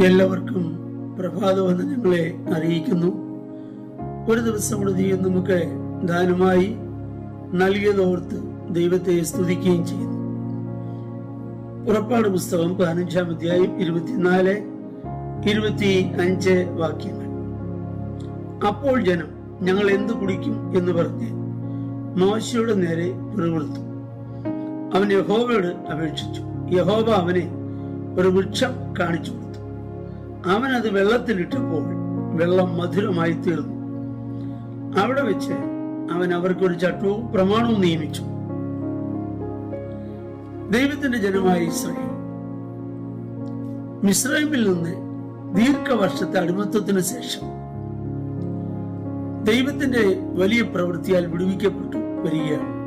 എല്ലാവർക്കും പ്രഭാതമെന്ന് ഞങ്ങളെ അറിയിക്കുന്നു. ഒരു ദിവസം കൂടെ ദൈവം നമുക്ക് ദാനമായി നൽകിയതോർത്ത് ദൈവത്തെ സ്തുതിക്കുകയും ചെയ്യുന്നു. പുറപ്പാട് പുസ്തകം പതിനഞ്ചാം അധ്യായം ഇരുപത്തിനാല് ഇരുപത്തി അഞ്ച് വാക്യങ്ങൾ. അപ്പോൾ ജനം ഞങ്ങൾ എന്ത് കുടിക്കും എന്ന് പറഞ്ഞ് മോശയുടെ നേരെ പിറുവിർത്തു അവൻ യഹോബയോട് അപേക്ഷിച്ചു. യഹോബ അവനെ ഒരു വൃക്ഷം കാണിച്ചു കൊടുത്തു. അവൻ അത് വെള്ളത്തിലിട്ടപ്പോൾ വെള്ളം മധുരമായി തീർന്നു. അവിടെ വെച്ച് അവൻ അവർക്കൊരു ചട്ടവും പ്രമാണവും നിയമിച്ചു. ദൈവത്തിന്റെ ജനമായ ഇസ്രായേൽ മിസ്രൈമിൽ നിന്ന് ദീർഘവർഷത്തെ അടിമത്വത്തിന് ശേഷം ദൈവത്തിന്റെ വലിയ പ്രവൃത്തിയാൽ വിടുവിക്കപ്പെട്ടു വരികയാണ്.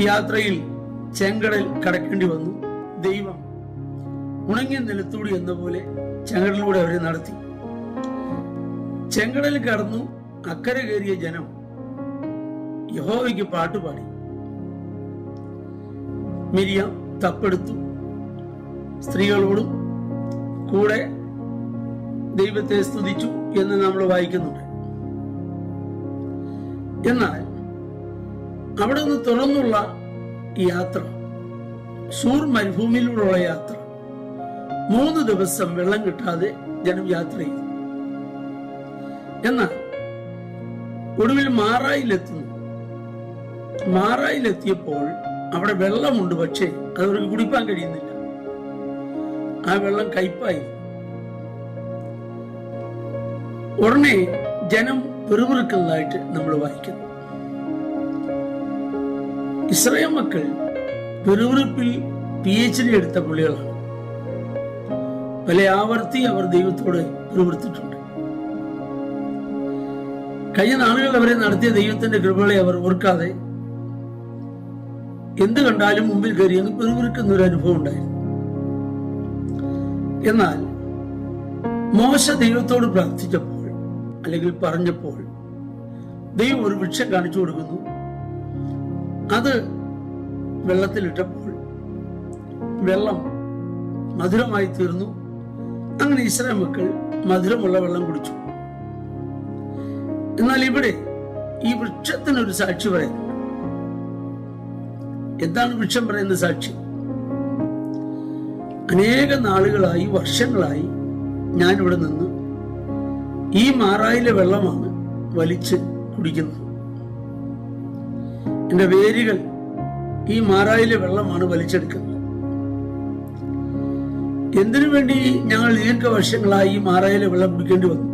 യാത്രയിൽ ചെങ്കടൽ കടക്കേണ്ടി വന്നു. ദൈവം ഉണങ്ങിയ നിലത്തൂടി എന്ന പോലെ ചെങ്കടലിലൂടെ അവരെ നടത്തി. ചെങ്കടൽ കടന്നു അക്കരെ കയറിയ ജനം യഹോവയ്ക്ക് പാട്ടുപാടി മിരിയാം തപ്പെടുത്തു. സ്ത്രീകളോടും കൂടെ ദൈവത്തെ സ്തുതിച്ചു എന്ന് നമ്മൾ വായിക്കുന്നുണ്ട്. എന്നാൽ അവിടെ നിന്ന് തുറന്നുള്ള യാത്ര സൂർ മരുഭൂമിയിലൂടെയുള്ള യാത്ര മൂന്ന് ദിവസം വെള്ളം കിട്ടാതെ ജനം യാത്ര ചെയ്തു. എന്നാൽ ഒടുവിൽ മാറായിലെത്തുന്നു. മാറായിലെത്തിയപ്പോൾ അവിടെ വെള്ളമുണ്ട് പക്ഷേ അവർക്ക് കുടിപ്പാൻ കഴിയുന്നില്ല. ആ വെള്ളം കയ്പായി. ഉടനെ ജനം പെറുപിറുക്കുന്നതായിട്ട് നമ്മൾ വായിക്കുന്നു. ഇസ്രായേൽ മക്കൾ പെറുവിറുപ്പിൽ പി എച്ച് ഡി എടുത്ത പുള്ളികളാണ്. പല ആവർത്തി അവർ ദൈവത്തോട് പെറുവിറുത്തിട്ടുണ്ട് കഴിഞ്ഞ നാളുകൾ അവരെ നടത്തിയ ദൈവത്തിന്റെ കൃപകളെ അവർ ഓർക്കാതെ എന്ത് കണ്ടാലും മുമ്പിൽ കയറി അങ്ങ് ഒരു അനുഭവം ഉണ്ടായിരുന്നു. എന്നാൽ മോശ ദൈവത്തോട് പ്രാർത്ഥിച്ചപ്പോൾ അല്ലെങ്കിൽ പറഞ്ഞപ്പോൾ ദൈവം ഒരു വൃക്ഷം കാണിച്ചു കൊടുക്കുന്നു. അത് വെള്ളത്തിലിട്ടപ്പോൾ വെള്ളം മധുരമായി തീർന്നു. അങ്ങനെ ഇസ്രായേൽ മക്കൾ മധുരമുള്ള വെള്ളം കുടിച്ചു. എന്നാൽ ഇവിടെ ഈ വൃക്ഷത്തിനൊരു സാക്ഷി പറയുന്നു. എന്താണ് വൃക്ഷം പറയുന്ന സാക്ഷി? അനേക നാളുകളായി വർഷങ്ങളായി ഞാൻ ഇവിടെ നിന്ന് ഈ മാറായിലെ വെള്ളമാണ് വലിച്ച് കുടിക്കുന്നത്. എന്റെ വേരുകൾ ഈ മാറായിലെ വെള്ളമാണ് വലിച്ചെടുക്കുന്നത്. എന്തിനു വേണ്ടി ഞങ്ങൾ ദീർഘവർഷങ്ങളായി ഈ മാറായിലെ വെള്ളം കുടിക്കേണ്ടി വന്നു?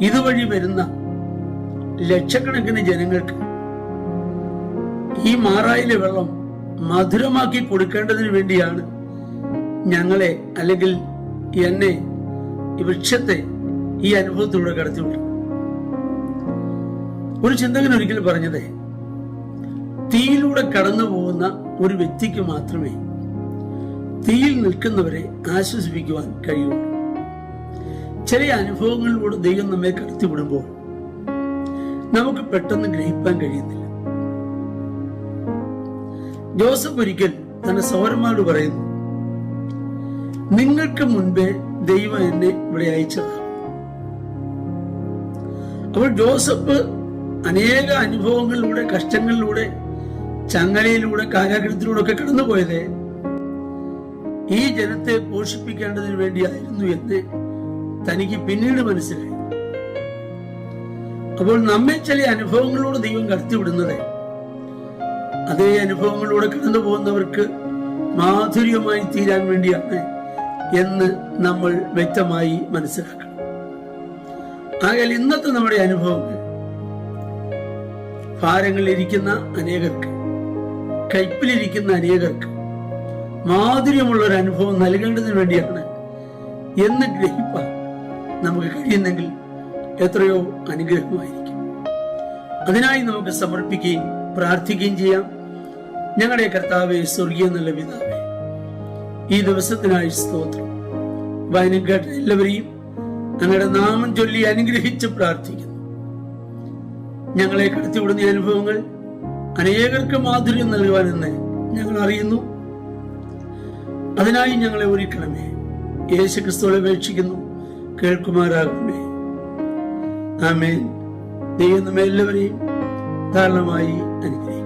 ഇതുവഴി വരുന്ന ലക്ഷക്കണക്കിന് ജനങ്ങൾക്ക് ഈ മാറായിലെ വെള്ളം മധുരമാക്കി കൊടുക്കേണ്ടതിന് വേണ്ടിയാണ് ഞങ്ങളെ അല്ലെങ്കിൽ എന്നെ വൃക്ഷത്തെ ഈ അനുഭവത്തിലൂടെ കടത്തിവിട്ടു ഒരു ചിന്തകൻ ഒരിക്കൽ പറഞ്ഞത് തീയിലൂടെ കടന്നു പോകുന്ന ഒരു വ്യക്തിക്ക് മാത്രമേ തീയിൽ നിൽക്കുന്നവരെ ആശ്വസിപ്പിക്കുവാൻ കഴിയുള്ളൂ ചില അനുഭവങ്ങളിലൂടെ ദൈവം നമ്മെ കടത്തിവിടുമ്പോൾ നമുക്ക് പെട്ടെന്ന് ഗ്രഹിക്കാൻ കഴിയുന്നില്ല. ജോസഫ് ഒരിക്കൽ തന്റെ സൗരന്മാരോട് പറയുന്നു നിങ്ങൾക്ക് മുൻപേ ദൈവം എന്നെ ഇവിടെ അയച്ചതാണ് അപ്പോൾ ജോസഫ് അനേക അനുഭവങ്ങളിലൂടെ കഷ്ടങ്ങളിലൂടെ ചങ്ങലയിലൂടെ കാരാഗ്രഹത്തിലൂടെ ഒക്കെ കടന്നുപോയത് ഈ ജനത്തെ പോഷിപ്പിക്കേണ്ടതിന് വേണ്ടിയായിരുന്നു എന്ന് തനിക്ക് പിന്നീട് മനസ്സിലായി. അപ്പോൾ നമ്മെ ചില അനുഭവങ്ങളോട് ദൈവം കടത്തിവിടുന്നത്. അതേ അനുഭവങ്ങളിലൂടെ കടന്നു പോകുന്നവർക്ക് മാധുര്യമായി തീരാൻ വേണ്ടിയാണ് എന്ന് നമ്മൾ വ്യക്തമായി മനസ്സിലാക്കണം. ആകയാൽ ഇന്നത്തെ നമ്മുടെ അനുഭവങ്ങൾ ഭാരങ്ങളിലിരിക്കുന്ന അനേകർക്ക് കയ്പിലിരിക്കുന്ന അനേകർക്ക് മാധുര്യമുള്ള ഒരു അനുഭവം നൽകേണ്ടതിന് വേണ്ടിയാണ് എന്ന് ഗ്രഹിപ്പാൻ നമുക്ക് കഴിയുന്നെങ്കിൽ എത്രയോ അനുഗ്രഹമായിരിക്കും. അതിനായി നമുക്ക് സമർപ്പിക്കുകയും പ്രാർത്ഥിക്കുകയും ചെയ്യാം. ഞങ്ങളുടെ കർത്താവെ സ്വർഗീയ നല്ല പിതാവെ ഈ ദിവസത്തിനായി സ്തോത്രം. വയനക്കാട്ട് കേട്ട എല്ലാവരെയും ഞങ്ങളുടെ നാമം ചൊല്ലി അനുഗ്രഹിച്ച് പ്രാർത്ഥിക്കുന്നു. ഞങ്ങളെ കടത്തിവിടുന്ന അനുഭവങ്ങൾ അനേകർക്ക് മാധുര്യം നൽകുവാനെന്ന് ഞങ്ങൾ അറിയുന്നു. അതിനായി ഞങ്ങളെ ഒരുക്കണമേ. യേശു ക്രിസ്തുവെ അപേക്ഷിക്കുന്നു കേൾക്കുമാറാകണമേ ആമേൻ. ദൈവം നമ്മെ എല്ലാവരെയും ധാരണമായി അനുഗ്രഹിക്കും